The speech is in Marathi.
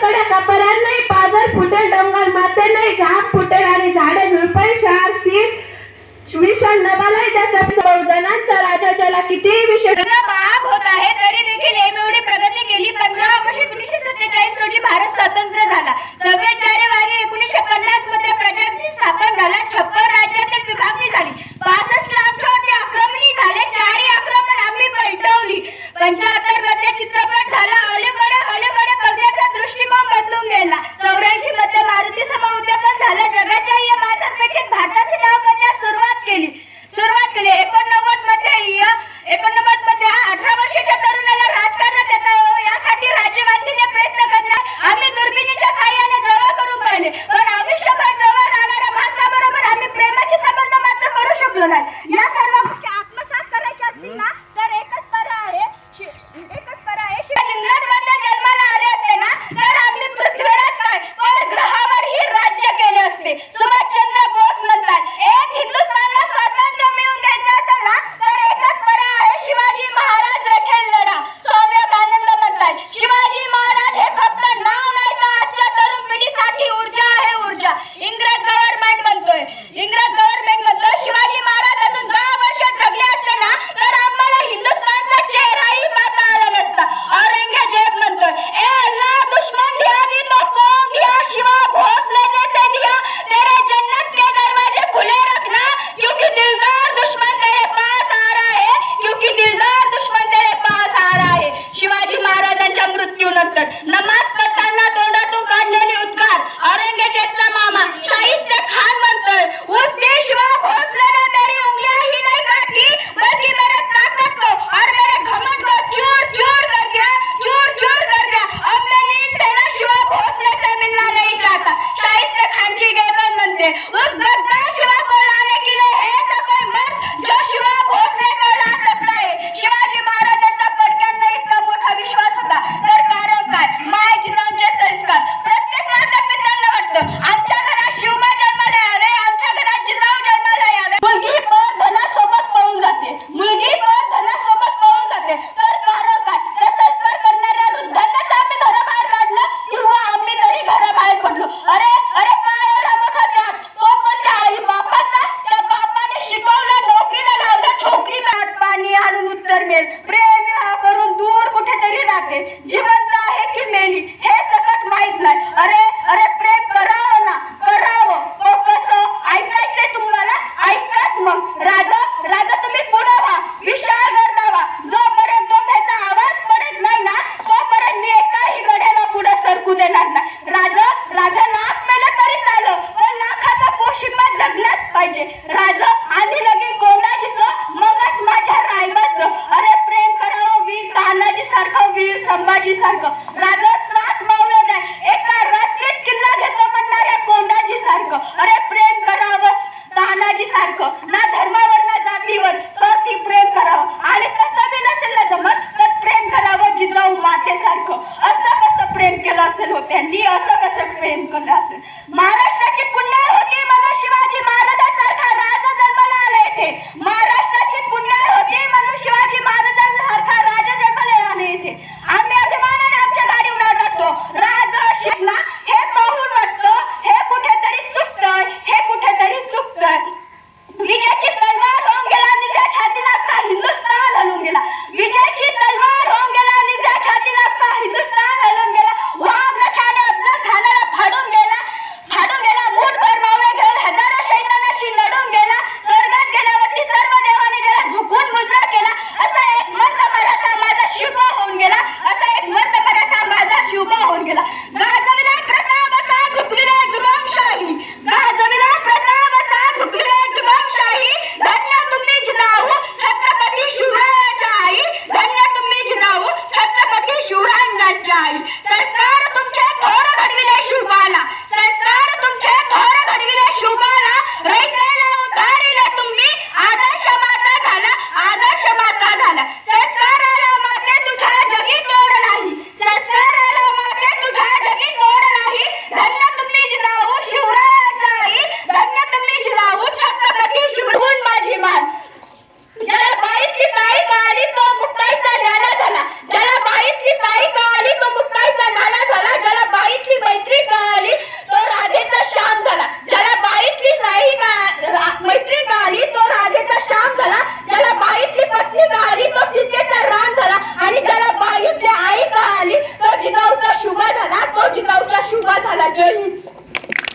कडे कपरान नाही पादर फुटेल डोंगर माते नाही झाड फुटेल आणि झाडे झुडपे शार ती विशाल नभालाही त्याचा. प्रेमाचे संबंध मात्र करू शकलो नाही. या सर्व अरे प्रेम करावस तानाजी सारखं. ना धर्मावर ना जातीवर. स्वती प्रेम करावं. आणि कसं बी नसेल ना जमत तर प्रेम करावं जिजाऊ मातेसारखं असं कसं प्रेम केलं असेल होत्यांनी असं कसं प्रेम केलं असेल? महाराष्ट्राची पुण्य तुमच्या संस्कार तुमच्या थोर घडविल्या शिवबाला